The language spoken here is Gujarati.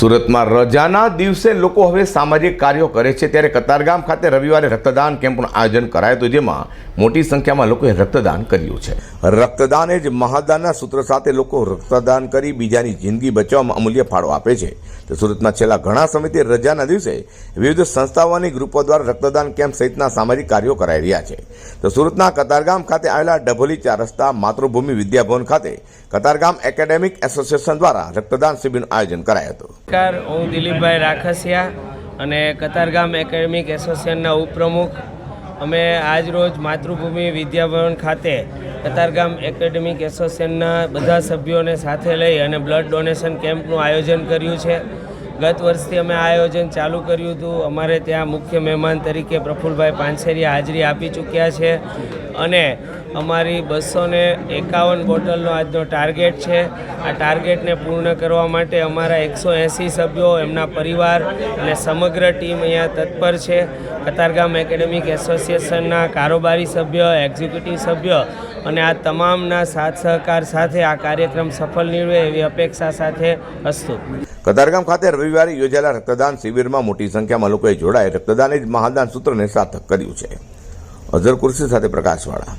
સુરતમાં રજાના દિવસે લોકો હવે સામાજિક કાર્યો કરે છે. ત્યારે કતારગામ ખાતે રવિવારે રક્તદાન કેમ્પનું આયોજન કરાયું હતું, જેમાં મોટી સંખ્યામાં લોકોએ રક્તદાન કર્યું છે. રક્તદાન એ જ મહાદાનના સૂત્ર સાથે લોકો રક્તદાન કરી બીજાની જિંદગી બચાવવામાં અમૂલ્ય ફાળો આપે છે. તો સુરતમાં છેલ્લા ઘણા સમયથી રજાના દિવસે વિવિધ સંસ્થાઓ અને ગ્રુપો દ્વારા રક્તદાન કેમ્પ સહિતના સામાજિક કાર્યો કરાઈ રહ્યા છે. તો સુરતના કતારગામ ખાતે આવેલા ડભોલી ચાર રસ્તા માતૃભૂમિ વિદ્યાભવન ખાતે કતારગામ એકેડેમિક એસોસિએશન દ્વારા રક્તદાન શિબિરનું આયોજન કરાયું હતું. હું દિલીપભાઈ રાખસિયા અને કતારગામ એકેડેમિક એસોસિએશનના ઉપપ્રમુખ. અમે આજ રોજ માતૃભૂમિ વિદ્યાભવન ખાતે કતારગામ એકેડેમિક એસોસિએશનના બધા સભ્યોને સાથે લઈ અને બ્લડ ડોનેશન કેમ્પનું આયોજન કર્યું છે. ગત વર્ષથી અમે આ આયોજન ચાલુ કર્યું હતું. અમારે ત્યાં મુખ્ય મહેમાન તરીકે પ્રફુલભાઈ પાનસેરિયા હાજરી આપી ચૂક્યા છે. અને અમારી બસો ને એકાવન બોટલનો આજનો ટાર્ગેટ છે. આ ટાર્ગેટને પૂર્ણ કરવા માટે અમારા એકસો એંસી સભ્યો, એમના પરિવાર અને સમગ્ર ટીમ અહીંયા તત્પર છે. કતારગામ એકેડેમિક એસોસિએશનના કારોબારી સભ્ય, એક્ઝિક્યુટિવ સભ્ય અને આ તમામના સાથ સહકાર સાથે આ કાર્યક્રમ સફળ નીવડે એવી અપેક્ષા સાથે અસ્તુ. કતારગામ ખાતે રવિવારે યોજાયેલા રક્તદાન શિબિરમાં મોટી સંખ્યામાં લોકોએ જોડાઈ રક્તદાન જ મહાદાન સૂત્રને સાર્થક કર્યું છે. અઝર કુર્સી સાથે પ્રકાશવાળા